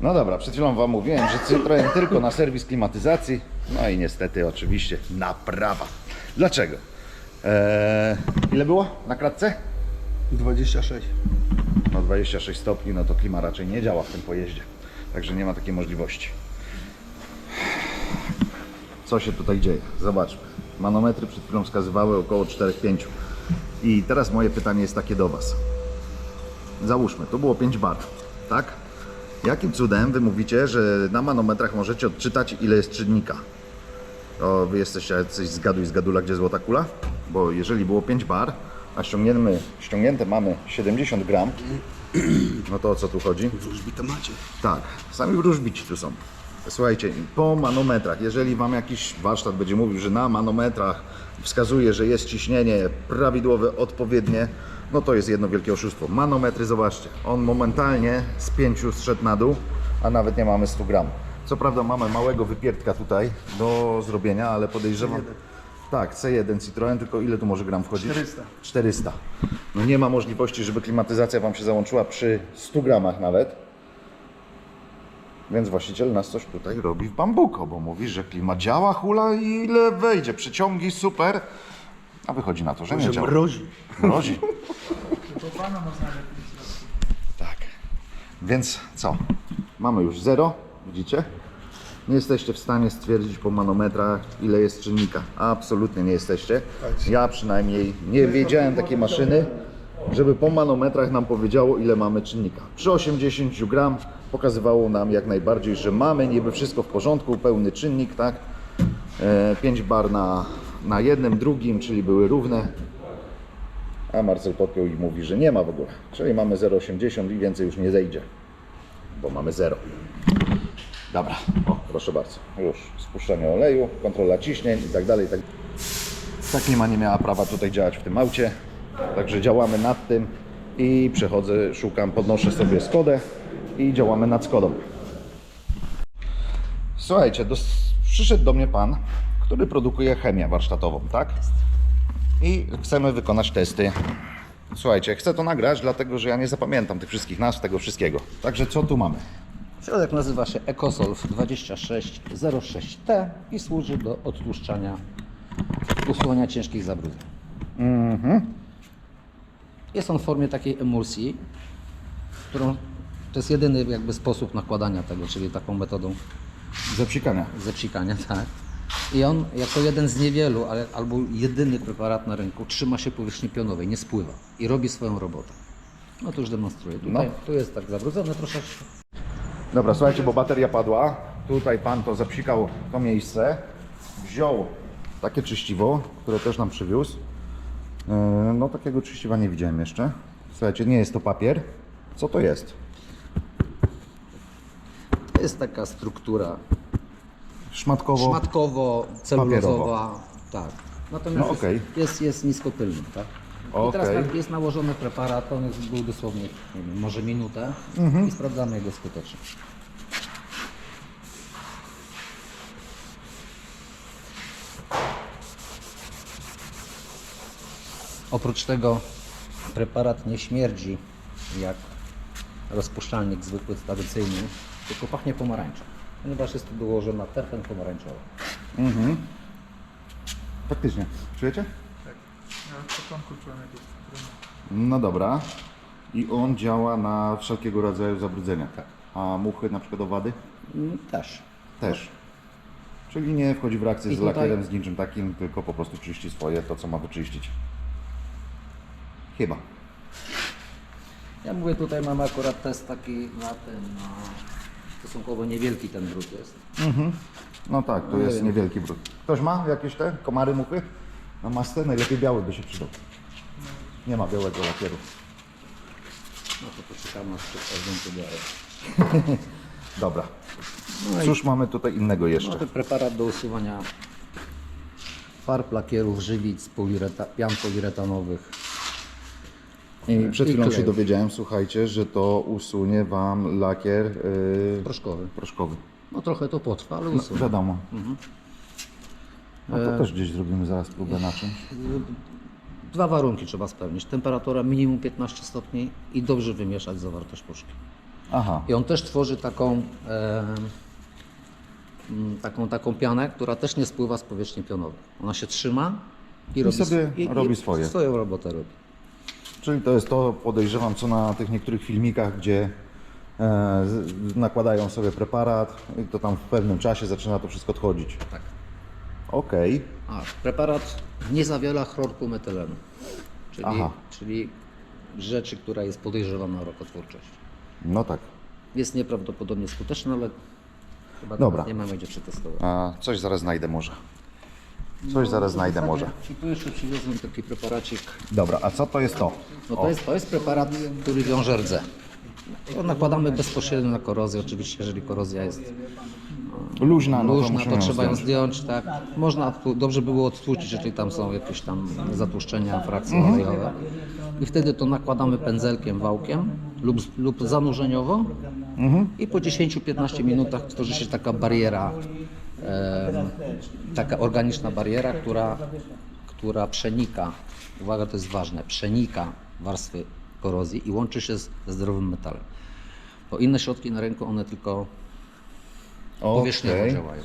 No dobra, przed chwilą Wam mówiłem, że Citroen tylko na serwis klimatyzacji. No i niestety oczywiście naprawa. Dlaczego? Eee, ile było na kratce? 26. No 26 stopni, no to klima raczej nie działa w tym pojeździe. Także nie ma takiej możliwości. Co się tutaj dzieje? Zobaczmy. Manometry przed chwilą wskazywały około 4-5. I teraz moje pytanie jest takie do Was. Załóżmy, to było 5 bar, tak? Jakim cudem Wy mówicie, że na manometrach możecie odczytać ile jest czynnika? To Wy jesteście jacyś zgaduj z gadula, gdzie złota kula? Bo jeżeli było 5 bar, a ściągniemy, ściągnięte mamy 70 gram, no to o co tu chodzi? Wróżbita macie. Tak, sami wróżbici tu są. Słuchajcie, po manometrach, jeżeli Wam jakiś warsztat będzie mówił, że na manometrach wskazuje, że jest ciśnienie prawidłowe, odpowiednie, no to jest jedno wielkie oszustwo. Manometry, zobaczcie, on momentalnie z 5 zszedł na dół, a nawet nie mamy 100 gram. Co prawda mamy małego wypiertka tutaj do zrobienia, ale podejrzewam... Tak, C1 Citroen, tylko ile tu może gram wchodzić? 400. 400. No nie ma możliwości, żeby klimatyzacja Wam się załączyła przy 100 gramach nawet. Więc właściciel nas coś tutaj robi w bambuko, bo mówi, że klima działa, hula i ile wejdzie. Przyciągi super, a wychodzi na to, że nie Że działa. mrozi. Mrozi. Tak. Więc co? Mamy już zero, widzicie? Nie jesteście w stanie stwierdzić po manometrach, ile jest czynnika. Absolutnie nie jesteście. Ja przynajmniej nie wiedziałem takiej maszyny, żeby po manometrach nam powiedziało, ile mamy czynnika. Przy 80 gram pokazywało nam jak najbardziej, że mamy niby wszystko w porządku, pełny czynnik, tak? 5 bar na, na jednym, drugim, czyli były równe. A Marcel podpiął i mówi, że nie ma w ogóle. Czyli mamy 0,80 i więcej już nie zejdzie, bo mamy 0. Dobra, o, proszę bardzo. Już spuszczenie oleju, kontrola ciśnień i tak dalej. i Tak, ta klima nie miała prawa tutaj działać w tym aucie, także działamy nad tym i przechodzę, szukam, podnoszę sobie Skodę i działamy nad Skodą. Słuchajcie, dos- przyszedł do mnie pan, który produkuje chemię warsztatową, tak? I chcemy wykonać testy. Słuchajcie, chcę to nagrać, dlatego że ja nie zapamiętam tych wszystkich nazw, tego wszystkiego. Także co tu mamy? Środek nazywa się Ecosolv 2606T i służy do odtłuszczania, usuwania ciężkich zabrudzeń. Jest on w formie takiej emulsji, którą to jest jedyny jakby sposób nakładania tego, czyli taką metodą Zapsikania. zepsikania, tak. I on jako jeden z niewielu, ale albo jedyny preparat na rynku trzyma się powierzchni pionowej, nie spływa i robi swoją robotę. No to już demonstruję. Tutaj, No. Tu jest tak zabrudzone troszeczkę. Dobra, słuchajcie, bo bateria padła. Tutaj pan to zapsikał to miejsce. Wziął takie czyściwo, które też nam przywiózł. Yy, No takiego czyściwa nie widziałem jeszcze. Słuchajcie, nie jest to papier. Co to jest? To jest taka struktura Szmatkowo. szmatkowo-celulozowa. Tak. Natomiast No, okej. jest, jest, jest niskopylny, tak? I teraz Okej. tak jest nałożony preparat, on jest, był dosłownie, nie wiem, może minutę Mhm. i sprawdzamy jego skuteczność. Oprócz tego preparat nie śmierdzi jak rozpuszczalnik zwykły tradycyjny, tylko pachnie pomarańczą, ponieważ jest tu dołożona terfen pomarańczowa. Faktycznie. Czujecie? Tak. Ja od początku czułem jakieś cytryny. No dobra. I on działa na wszelkiego rodzaju zabrudzenia. Tak. A muchy, na przykład owady? Mm, Też. Też. Czyli nie wchodzi w reakcję I z tutaj- lakierem, z niczym takim, tylko po prostu czyści swoje, to co ma wyczyścić. Chyba. Ja mówię, tutaj mamy akurat test taki na ten, na stosunkowo niewielki ten brud jest. No tak, tu Nie jest niewielki brud. Ktoś ma jakieś te komary, muchy? Na masce najlepiej biały by się przydał. Nie ma białego lakieru. No to poczekamy aż się białe. Dobra. No i Cóż mamy tutaj innego no, jeszcze? to preparat do usuwania farb, lakierów, żywic, polireta, pian poliuretanowych. I przed i chwilą się kleju. dowiedziałem, słuchajcie, że to usunie Wam lakier yy, Proszkowy. proszkowy. No trochę to potrwa, ale No, usunie. wiadomo. No to E, też gdzieś zrobimy zaraz próbę na czymś. Dwa warunki trzeba spełnić. Temperatura minimum 15 stopni i dobrze wymieszać zawartość puszki. Aha. I on też tworzy taką, e, taką, taką pianę, która też nie spływa z powierzchni pionowej. Ona się trzyma i, robi, sobie sw- robi swoje. Swoją robotę robi. Czyli to jest to, podejrzewam, co na tych niektórych filmikach, gdzie e, nakładają sobie preparat i to tam w pewnym czasie zaczyna to wszystko odchodzić. Tak. Okej. A, preparat nie zawiera chlorku metylenu, czyli, Aha. czyli rzeczy, która jest podejrzewana o rakotwórczość. No tak. Jest nieprawdopodobnie skuteczna, ale chyba Dobra. teraz nie mamy gdzie przetestować. A coś zaraz znajdę może. Coś zaraz znajdę może. Tu jeszcze przywiozłem taki preparacik. Dobra, a co to jest to? No to jest, to jest preparat, który wiąże rdze. To nakładamy bezpośrednio na korozję. Oczywiście, jeżeli korozja jest Luźna, no to luźna, to trzeba ją zdjąć. Tak. Można, dobrze było odtłucić, jeżeli tam są jakieś tam zatłuszczenia, frakcje Mhm. olejowe. I wtedy to nakładamy pędzelkiem, wałkiem lub, lub zanurzeniowo. Mhm. I po 10-15 minutach tworzy się taka bariera, taka organiczna bariera, która, która przenika, uwaga, to jest ważne, przenika warstwy korozji i łączy się z ze zdrowym metalem. Bo inne środki na rynku, one tylko powierzchniowo Okej. działają.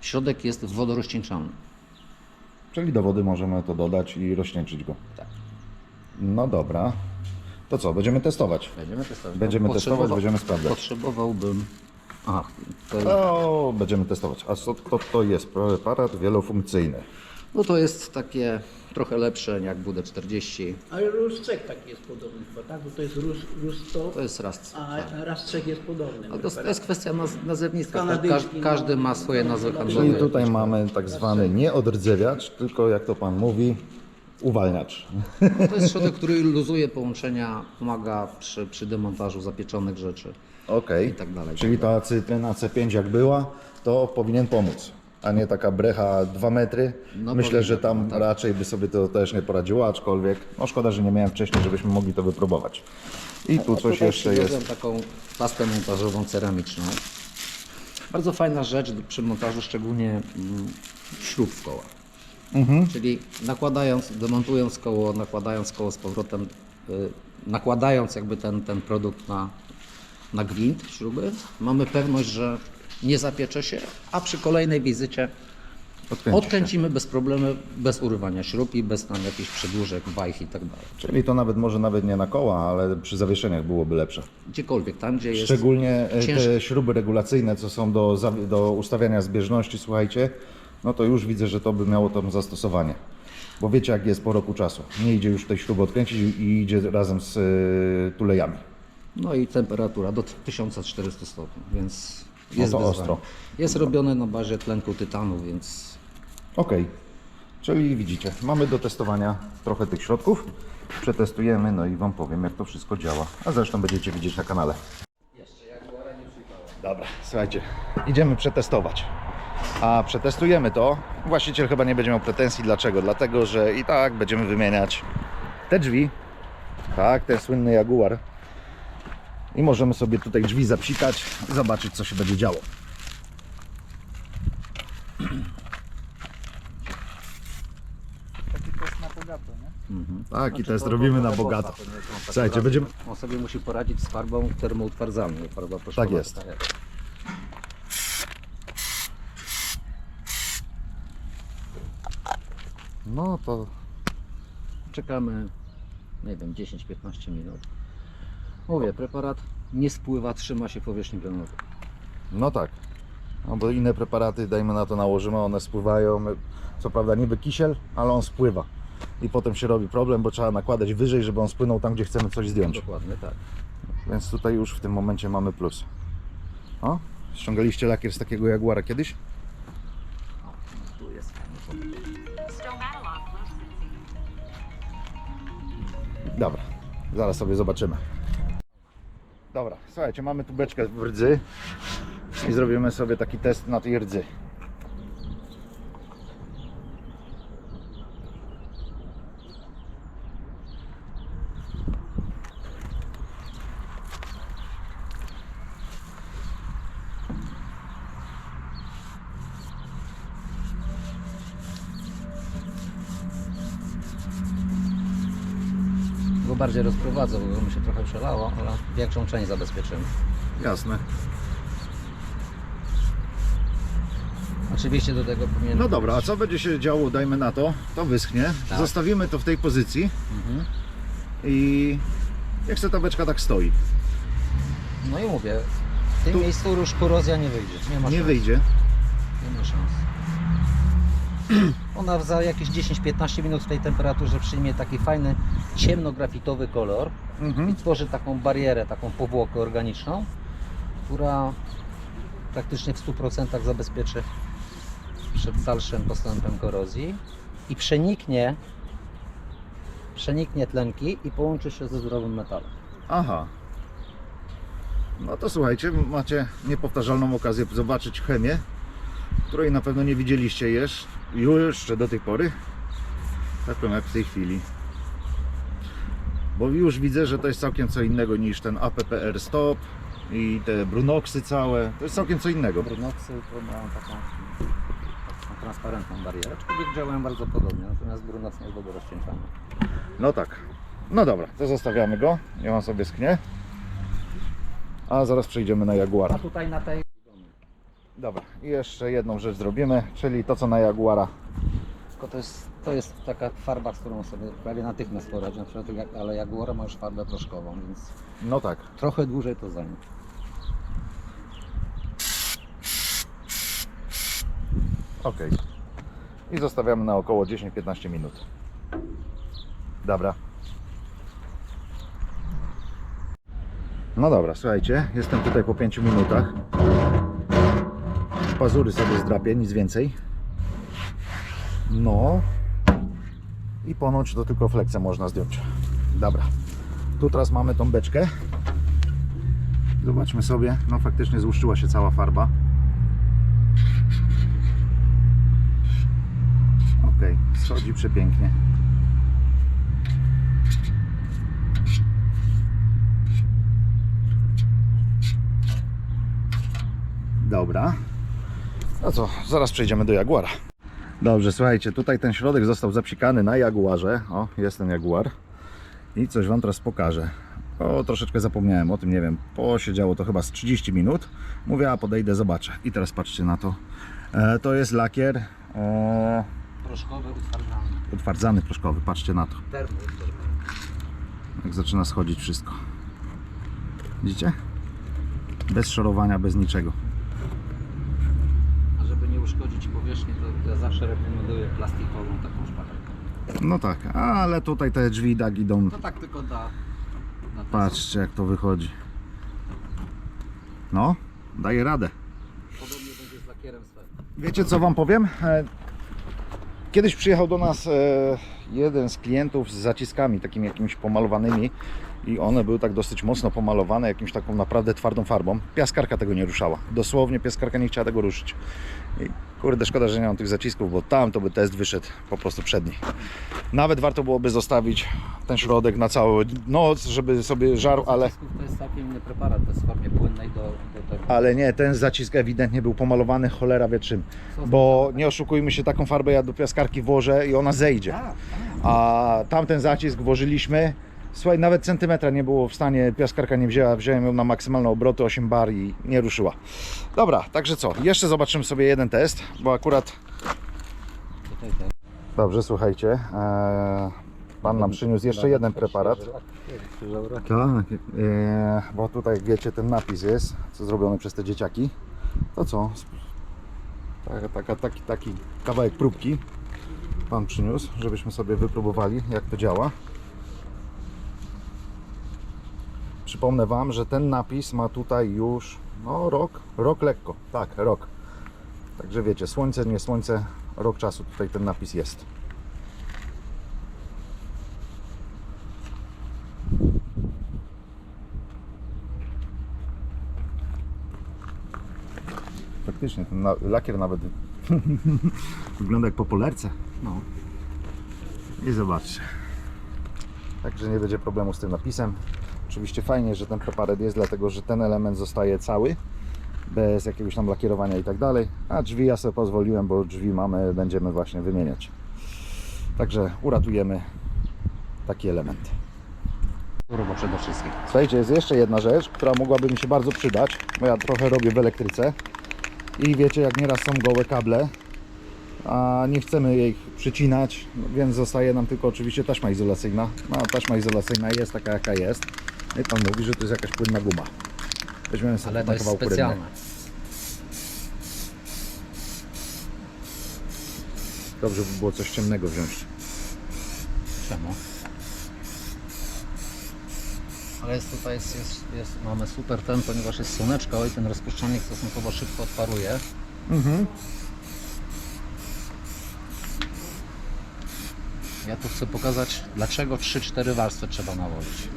Środek jest wodorozcieńczalny. Czyli do wody możemy to dodać i rozcieńczyć go. Tak. No dobra. To co, będziemy testować? Będziemy testować. Będziemy testować, będziemy sprawdzać. Potrzebowałbym... Aha, to jest... O, będziemy testować. A co to, to jest? Preparat wielofunkcyjny. No to jest takie trochę lepsze jak WD-40. Ale Ruscek taki jest podobny chyba, tak? Bo to jest Rus, Rusto, To jest raz. a Rasczek jest podobny. Ale to, to jest kwestia naz nazewnictwa. Ka Kanadyjski, każ każdy ma swoje nazwy Czyli handlowe. tutaj mamy tak zwany nie odrdzewiacz, tylko jak to pan mówi, uwalniacz. To jest środek, który luzuje połączenia, pomaga przy, przy demontażu zapieczonych rzeczy. Okej. I tak dalej, Czyli ta cytryna C5 jak była, to powinien pomóc. A nie taka brecha 2 metry. No Myślę, że tam tak. raczej by sobie to też nie poradziło, aczkolwiek no szkoda, że nie miałem wcześniej, żebyśmy mogli to wypróbować. I tu A coś tutaj jeszcze przywiozłem jest. taką pastę montażową ceramiczną. Bardzo fajna rzecz przy montażu, szczególnie mm, śrub w koła. Mhm. Czyli nakładając, demontując koło, nakładając koło z powrotem, y, nakładając jakby ten, ten produkt na, na gwint śruby, mamy pewność, że nie zapiecze się, a przy kolejnej wizycie Odkręci się. odkręcimy bez problemu, bez urywania śrub i bez tam jakichś przedłużek, wajch i tak dalej. Czyli to nawet może nawet nie na koła, ale przy zawieszeniach byłoby lepsze. Gdziekolwiek, tam gdzie jest... Szczególnie e, te śruby regulacyjne, co są do, do ustawiania zbieżności, słuchajcie, no to już widzę, że to by miało tam zastosowanie. Bo wiecie, jak jest po roku czasu. Nie idzie już tej śruby odkręcić i idzie razem z e, tulejami. No i temperatura do 1400 stopni, więc jest to wyzwanie. ostro. Jest robione na bazie tlenku tytanu, więc Okej, czyli widzicie, mamy do testowania trochę tych środków. Przetestujemy, no i Wam powiem, jak to wszystko działa. A zresztą będziecie widzieć na kanale. Dobra, słuchajcie, idziemy przetestować. A przetestujemy to. Właściciel chyba nie będzie miał pretensji. Dlaczego? Dlatego, że i tak będziemy wymieniać te drzwi. Tak, ten słynny Jaguar. I możemy sobie tutaj drzwi zapsikać i zobaczyć, co się będzie działo. Taki test na bogato, nie? Tak, i test to- robimy na bogato. Słuchajcie, będziemy, on sobie musi poradzić z farbą termoutwardzalną. Farba Tak jest. taka No to Czekamy, nie wiem, 10-15 minut. Mówię, preparat nie spływa, trzyma się powierzchni pionowej. no tak. No bo inne preparaty, dajmy na to nałożymy, one spływają. Co prawda niby kisiel, ale on spływa. I potem się robi problem, bo trzeba nakładać wyżej, żeby on spłynął tam, gdzie chcemy coś zdjąć. Dokładnie tak. Więc tutaj już w tym momencie mamy plus. O, ściągaliście lakier z takiego Jaguara kiedyś? Tu jest fajny. Dobra, zaraz sobie zobaczymy. Dobra, słuchajcie, mamy tu beczkę w rdzy i zrobimy sobie taki test na tej rdzy. Bardziej rozprowadzę, bo mi się trochę przelało, ale większą część zabezpieczymy. Jasne. Oczywiście do tego powinien... No dobra, a co będzie się działo, dajmy na to, to wyschnie, Tak. zostawimy to w tej pozycji Mhm. i se ta beczka tak stoi. No i mówię, w tym Tu- miejscu już korozja nie wyjdzie. Nie ma Nie wyjdzie. Nie ma szans. Ona za jakieś 10-15 minut w tej temperaturze przyjmie taki fajny, ciemnografitowy kolor Mhm. i tworzy taką barierę, taką powłokę organiczną, która praktycznie w 100% zabezpieczy przed dalszym postępem korozji i przeniknie przeniknie tlenki i połączy się ze zdrowym metalem. Aha. No to słuchajcie, macie niepowtarzalną okazję zobaczyć chemię, której na pewno nie widzieliście jeszcze, jeszcze do tej pory. Taką jak w tej chwili. Bo już widzę, że to jest całkiem co innego niż ten APPR Stop i te Brunoxy całe. To jest całkiem co innego. Brunoxy to mają taką, taką transparentną barierę, aczkolwiek działają bardzo podobnie, natomiast Brunox nie jest do rozcieńczania. No tak. No dobra, to zostawiamy go. Ja on sobie sknie. A zaraz przejdziemy na Jaguara. A tutaj na tej Dobra, i jeszcze jedną rzecz zrobimy, czyli to co na Jaguara. Tylko to jest, to jest taka farba, z którą sobie prawie natychmiast poradzi, na przykład, jak- ale Jaguar ma już farbę proszkową, więc No tak. trochę dłużej to zajmie. Ok. I zostawiamy na około 10-15 minut. Dobra. No dobra, słuchajcie, jestem tutaj po 5 minutach. Pazury sobie zdrapię, nic więcej. No. I ponoć to tylko flexę można zdjąć. Dobra. Tu teraz mamy tą beczkę. Zobaczmy sobie. No faktycznie złuszczyła się cała farba. Ok, schodzi przepięknie. Dobra. No co, zaraz przejdziemy do Jaguara. Dobrze, słuchajcie, tutaj ten środek został zapsikany na Jaguarze. O, jest ten Jaguar. I coś Wam teraz pokażę. O, troszeczkę zapomniałem o tym, nie wiem. Posiedziało to chyba z 30 minut. Mówię, a podejdę, zobaczę. I teraz patrzcie na to. E, to jest lakier. E, Proszkowy, utwardzany. utwardzany proszkowy, patrzcie na to. Jak zaczyna schodzić wszystko. Widzicie? Bez szorowania, bez niczego. Nie uszkodzić powierzchni, to ja zawsze rekomenduję plastikową taką szpachę. No tak, ale tutaj te drzwi tak idą. To tak tylko da. da Patrzcie jak to wychodzi. No, daje radę. Podobnie będzie z lakierem swego. Wiecie co wam powiem? E, Kiedyś przyjechał do nas e, jeden z klientów z zaciskami takimi jakimiś pomalowanymi i one były tak dosyć mocno pomalowane jakimś taką naprawdę twardą farbą. Piaskarka tego nie ruszała. Dosłownie piaskarka nie chciała tego ruszyć. I kurde, szkoda, że nie mam tych zacisków, bo tam to by test wyszedł po prostu przedni. Nawet warto byłoby zostawić ten środek na całą noc, żeby sobie żarł, ale... To jest całkiem inny preparat, to jest w formie płynnej do, do tego. Ale nie, ten zacisk ewidentnie był pomalowany cholera wie czym. Bo nie oszukujmy się, taką farbę ja do piaskarki włożę i ona zejdzie. Tak, A tamten zacisk włożyliśmy. Słuchaj, nawet centymetra nie było w stanie, piaskarka nie wzięła, wziąłem ją na maksymalne obroty 8 bar i nie ruszyła. Dobra, także co, jeszcze zobaczymy sobie jeden test, bo akurat... Dobrze, słuchajcie, e, pan nam przyniósł jeszcze jeden preparat. Tak, e, bo tutaj wiecie, ten napis jest, co zrobiony przez te dzieciaki. To co? Taka, taka, taki, taki kawałek próbki pan przyniósł, żebyśmy sobie wypróbowali, jak to działa. Przypomnę Wam, że ten napis ma tutaj już no rok, rok lekko, tak, rok. Także wiecie, słońce, nie słońce, rok czasu tutaj ten napis jest. Faktycznie, ten lakier nawet wygląda jak po polerce. No. I zobaczcie. Także nie będzie problemu z tym napisem. Oczywiście fajnie, że ten preparat jest, dlatego że ten element zostaje cały, bez jakiegoś tam lakierowania i tak dalej. A drzwi ja sobie pozwoliłem, bo drzwi mamy, będziemy właśnie wymieniać. Także uratujemy taki element. Turbo przede wszystkim. Słuchajcie, jest jeszcze jedna rzecz, która mogłaby mi się bardzo przydać, bo ja trochę robię w elektryce i wiecie, jak nieraz są gołe kable, a nie chcemy jej przycinać, więc zostaje nam tylko oczywiście taśma izolacyjna. No, taśma izolacyjna jest taka, jaka jest. I pan mówi, że to jest jakaś płynna guma. Weźmiemy sobie Ale to na jest kawałku specjalne. rynny. Dobrze by było coś ciemnego wziąć. Czemu? Ale jest tutaj, jest, jest, jest, mamy super ten, ponieważ jest słoneczko i ten rozpuszczalnik stosunkowo szybko odparuje. Mhm. Ja tu chcę pokazać, dlaczego 3-4 warstwy trzeba nałożyć.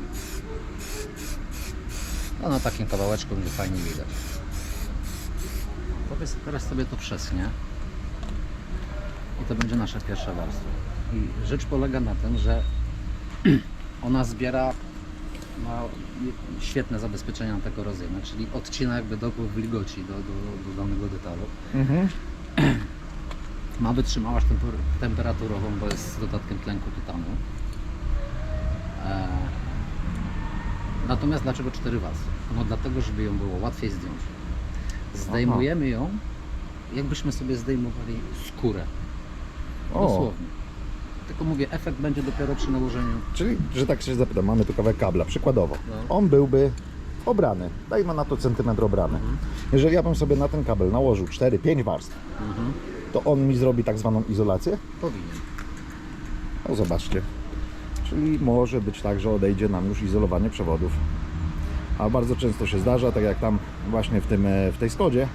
No na takim kawałeczku będzie fajnie widać. Powiedz, teraz sobie to przeschnie. I to będzie nasza pierwsza warstwa. I rzecz polega na tym, że ona zbiera ma świetne zabezpieczenia antykorozyjne, czyli odcina jakby dopływ wilgoci do, do, do danego detalu. Mhm. Ma wytrzymałość temper- temperaturową, bo jest z dodatkiem tlenku tytanu. E, Natomiast dlaczego 4 warstwy? No dlatego, żeby ją było łatwiej zdjąć. Zdejmujemy ją, jakbyśmy sobie zdejmowali skórę. O. Dosłownie. Tylko mówię, efekt będzie dopiero przy nałożeniu. Czyli, że tak się zapytam, mamy tu kawałek kabla, przykładowo. No. On byłby obrany, dajmy na to centymetr obrany. Jeżeli ja bym sobie na ten kabel nałożył 4-5 warstw, Mhm. to on mi zrobi tak zwaną izolację? Powinien. No zobaczcie. Czyli może być tak, że odejdzie nam już izolowanie przewodów. A bardzo często się zdarza, tak jak tam właśnie w, tym, e, w tej Skodzie,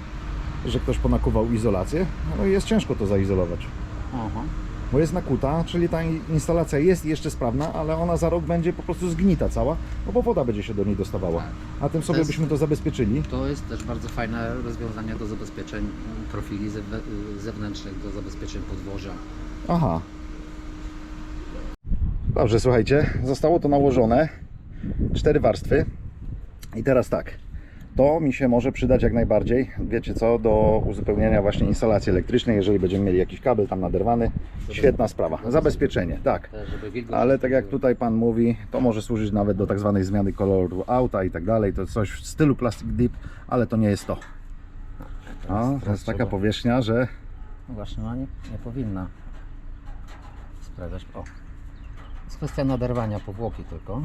że ktoś ponakuwał izolację, no i jest ciężko to zaizolować. Aha. Bo jest nakuta, czyli ta in- instalacja jest jeszcze sprawna, ale ona za rok będzie po prostu zgnita cała, no bo woda będzie się do niej dostawała. A tym sobie jest- byśmy to zabezpieczyli. To jest też bardzo fajne rozwiązanie do zabezpieczeń profili zew- zewnętrznych, do zabezpieczeń podwozia. Aha. Dobrze, słuchajcie, zostało to nałożone. Cztery warstwy. I teraz tak. To mi się może przydać jak najbardziej, wiecie co, do uzupełnienia właśnie instalacji elektrycznej, jeżeli będziemy mieli jakiś kabel tam naderwany. Świetna sprawa. Zabezpieczenie, tak. Ale tak jak tutaj Pan mówi, to może służyć nawet do tak zwanej zmiany koloru auta i tak dalej. To coś w stylu Plastic Deep, ale to nie jest to. To jest taka powierzchnia, że No właśnie, no nie, nie powinna sprawiać. O. Jest kwestia naderwania powłoki tylko.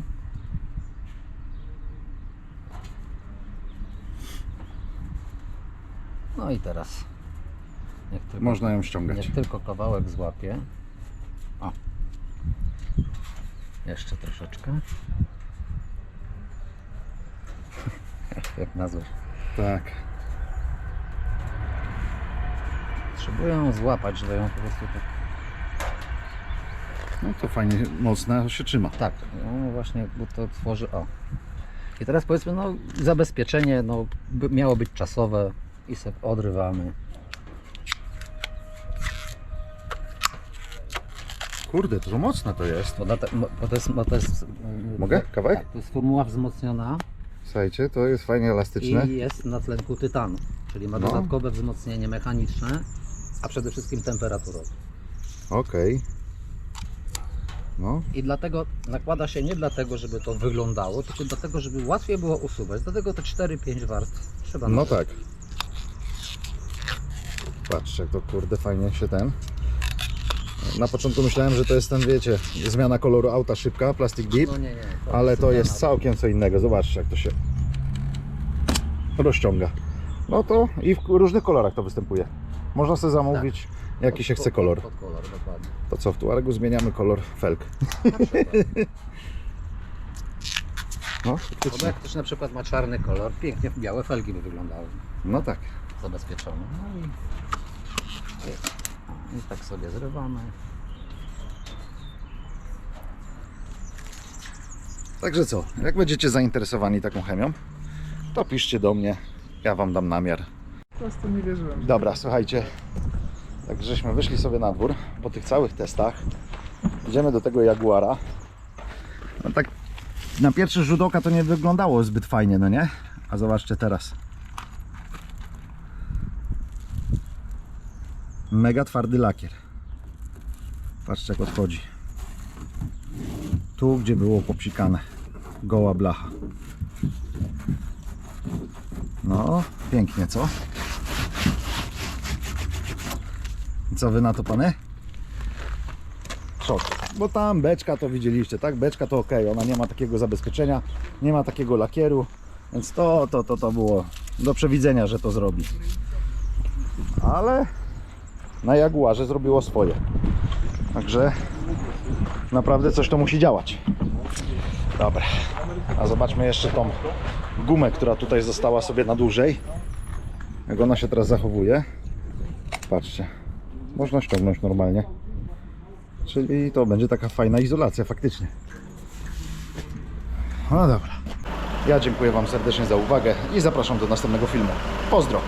No i teraz. Niech tylko, można ją ściągać. niech tylko kawałek złapie. O. Jeszcze troszeczkę. Jak na złość. Tak. Potrzebuję ją złapać, żeby ją po prostu tak No to fajnie mocno się trzyma. Tak, no właśnie, bo to tworzy. O. I teraz powiedzmy, no zabezpieczenie no, miało być czasowe i sobie odrywamy. Kurde, to mocne to jest. Bo, mo- bo to jest, bo to jest mm, Mogę? Kawałek? Tak, to jest formuła wzmocniona Słuchajcie, to jest fajnie elastyczne. i jest na tlenku tytanu, czyli ma No. dodatkowe wzmocnienie mechaniczne, a przede wszystkim temperaturowe. Okej. No, I dlatego nakłada się nie dlatego, żeby to wyglądało, tylko dlatego, żeby łatwiej było usuwać. Dlatego te 4-5 warstw trzeba no nałożyć. tak. Patrzcie, jak to kurde fajnie się ten. Na początku myślałem, że to jest ten, wiecie, zmiana koloru auta szybka, Plastic Deep, No nie, nie, ale to zmiana. jest całkiem co innego. Zobaczcie, jak to się rozciąga. No to i w różnych kolorach to występuje. Można sobie zamówić, jaki się chce kolor. Pod, pod kolor, dokładnie. To co, w Tuaregu zmieniamy kolor przykład. No, No bo jak ktoś na przykład ma czarny kolor, pięknie białe felgi by wyglądały No tak. zabezpieczone. No i, i tak sobie zrywamy. Także co, jak będziecie zainteresowani taką chemią, to piszcie do mnie, ja Wam dam namiar. Po prostu nie wierzyłem. Dobra, słuchajcie, tak żeśmy wyszli sobie na dwór po tych całych testach. Idziemy do tego Jaguara. No tak na pierwszy rzut oka to nie wyglądało zbyt fajnie, no nie? A zobaczcie teraz. Mega twardy lakier. Patrzcie jak odchodzi. Tu, gdzie było popsikane. goła blacha. No, pięknie, co? I Co wy na to, pany? Szok. Bo tam beczka to widzieliście, tak? Beczka to ok, ona nie ma takiego zabezpieczenia, nie ma takiego lakieru, więc to, to, to, to było do przewidzenia, że to zrobi. Ale na Jaguarze zrobiło swoje. Także naprawdę coś to musi działać. Dobra. A zobaczmy jeszcze tą gumę, która tutaj została sobie na dłużej. Jak ona się teraz zachowuje. Patrzcie. Można ściągnąć normalnie. Czyli to będzie taka fajna izolacja faktycznie. No dobra. Ja dziękuję Wam serdecznie za uwagę i zapraszam do następnego filmu. Pozdro!